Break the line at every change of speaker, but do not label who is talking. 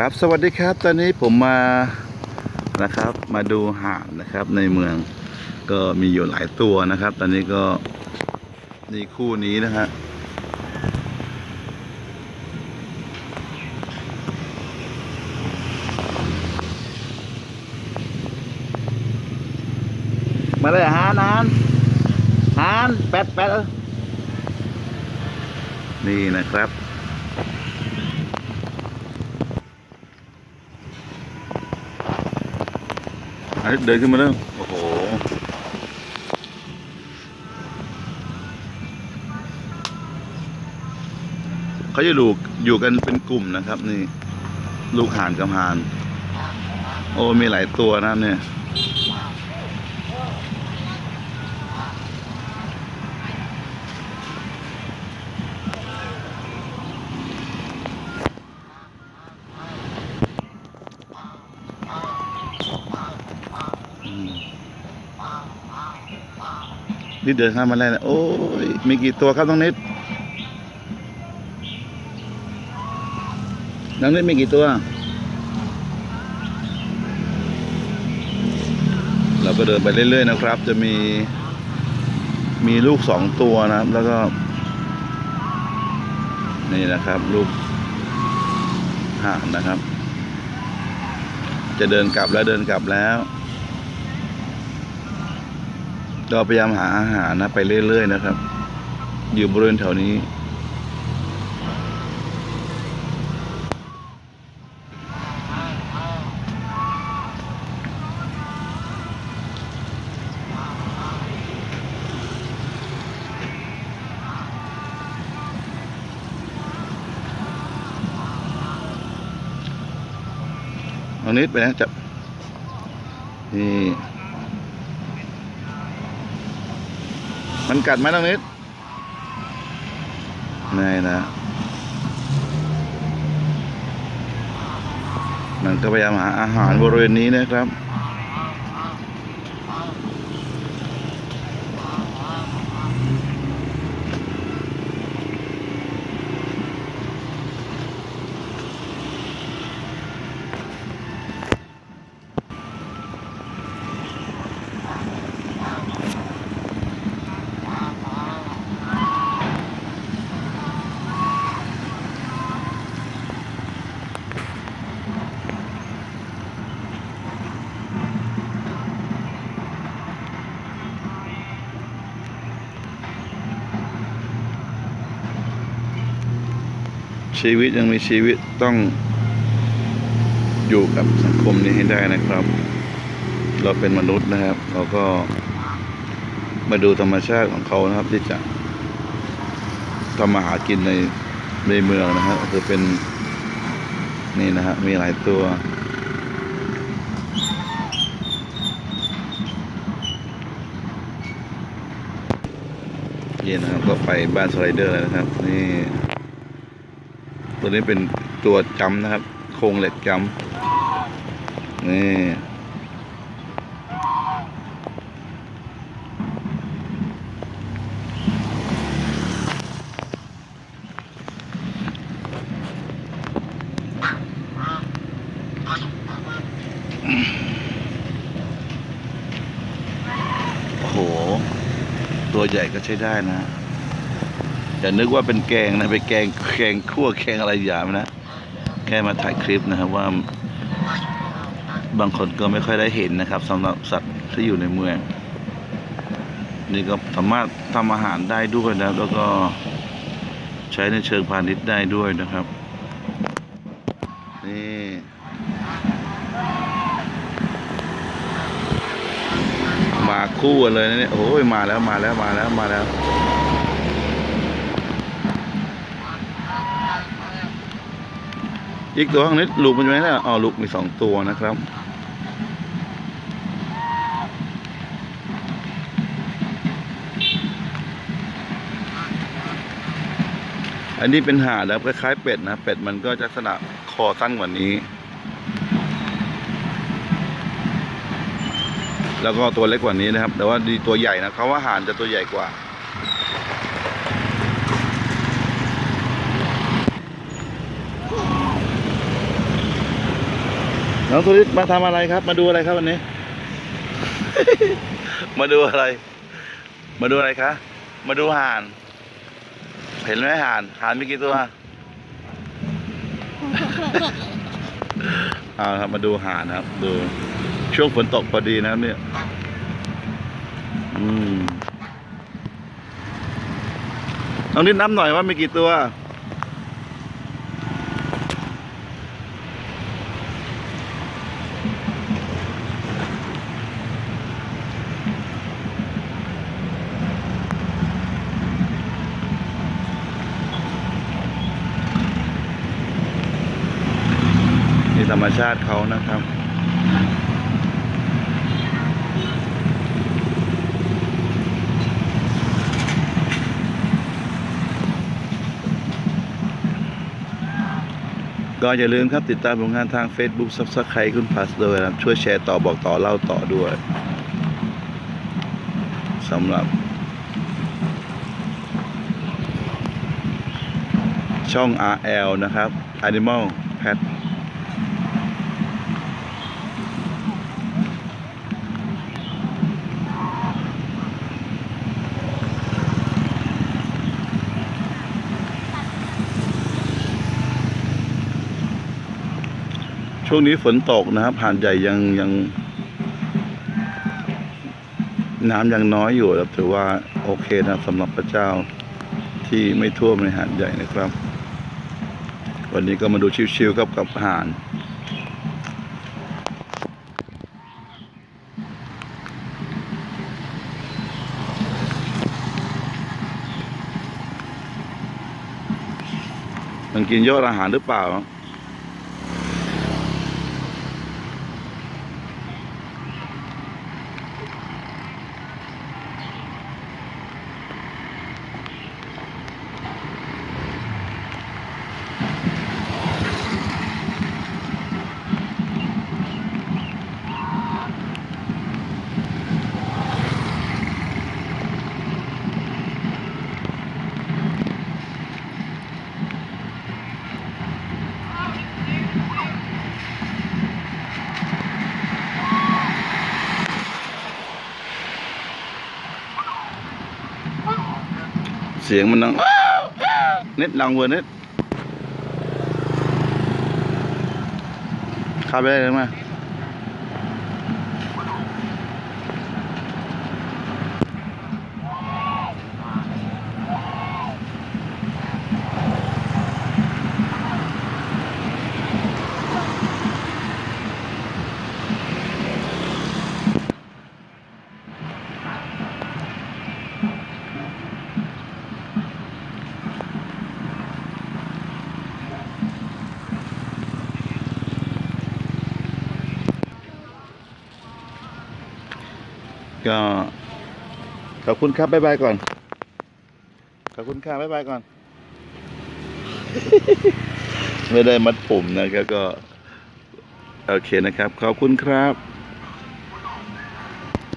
ครับสวัสดีครับตอนนี้ผมมานะครับมาดูห่านนะครับในเมืองก็มีอยู่หลายตัวนะครับ ตอนนี้ก็นี่คู่นี้นะฮะมาเลยหานหานหานแปดแปดนี่นะครับ อันนี้ เดินขึ้นมาเริ่มโอ้โหเขาจะลูกอยู่กันเป็นกลุ่มนะครับ นี่ ลูกห่านกับห่าน โอ้มีหลายตัวนะเนี่ย นี่เดินข้ามมาแล้วนะโอ้ยมีกี่ตัวครับน้องนิดน้องนิดมีกี่ตัว เราก็เดินไปเรื่อยๆนะครับ จะมีมีลูกสองตัวนะครับ แล้วก็ นี่นะครับ ลูกห่านนะครับ จะเดินกลับแล้วเดินกลับแล้ว ก็พยายามหาอาหารนะไปเรื่อย ๆ นะครับ อยู่บริเวณแถวนี้ตรงนี้ไปนะจับนี่ มันกัดไหมน้องนิดไม่นะมันก็พยายามหาอาหารบริเวณนี้นะครับ ชีวิตยังมีชีวิตต้องอยู่กับสังคมนี้ให้ได้นะครับ เราเป็นมนุษย์นะครับ เราก็มาดูธรรมชาติของเขานะครับ ที่จะทำมาหากินในในเมืองนะฮะก็คือเป็นนี่นะฮะมีหลายตัว เย็นนะครับก็ไปบ้านสไลเดอร์แล้วนะครับ นี่ ตัวนี้เป็นตัวจำนะครับ โครงเหล็กจำนี่โอ้โหตัวใหญ่ก็ใช้ได้นะ อย่านึกว่าเป็นแกงนะไปแกงแกงคั่วแกงอะไรอย่ามนะ แค่มาถ่ายคลิปนะครับว่า บางคนก็ไม่ค่อยได้เห็นนะครับสำหรับสัตว์ที่อยู่ในเมือง นี่ก็สามารถทำอาหารได้ด้วยนะแล้วก็ใช้ในเชิงพาณิชย์ได้ด้วยนะครับ นี่มาคู่เลยนะเนี่ยโอ้ยมาแล้วมาแล้วมาแล้วมาแล้ว อีกตัวข้างนี้ลูกมันอยู่ไหนเนี่ยอ๋อลูกมีสองตัวนะครับอันนี้เป็นห่านแล้วคล้ายๆเป็ดนะเป็ดมันก็จะลักษณะคอสั้นกว่านี้ แล้วก็ตัวเล็กกว่านี้นะครับ แต่ว่าดีตัวใหญ่นะเขาว่าห่านจะตัวใหญ่กว่า น้องทุริศมาทำอะไรครับ มาดูอะไรครับวันนี้ มาดูอะไร มาดูอะไรคะ มาดูห่าน เห็นไหมห่าน ห่านมีกี่ตัวเอาครับมาดูห่านครับ ดู ช่วงฝนตกพอดีนะครับเนี่ย อืมน้องนิดนับหน่อยว่ามีกี่ตัว มชาติเขานะครับ ก็อย่าลืมครับติดตามผลงานทาง Facebook ซับสไครต์คุณพัสด้วยนะช่วยแชร์ต่อบอกต่อเล่าต่อด้วยสำหรับ ช่อง RL นะครับ Animal Pet ช่วงนี้ฝนตกนะครับหาดใหญ่ยังยัง น้ำยังน้อยอยู่ครับถือว่าโอเคนะสำหรับพระเจ้าที่ไม่ท่วมในหาดใหญ่นะครับ วันนี้ก็มาดูชิวๆกับกับหาดมันกินยอดอาหารหรือเปล่า เสียงมันดังนิดดังเวอร์นิดข้าไปได้เลยไหม ก็ขอบคุณครับบ๊ายบายก่อน ขอบคุณค่ะบ๊ายบายก่อน ไม่ได้มัดผมนะครับก็ โอเคนะครับ ขอบคุณครับ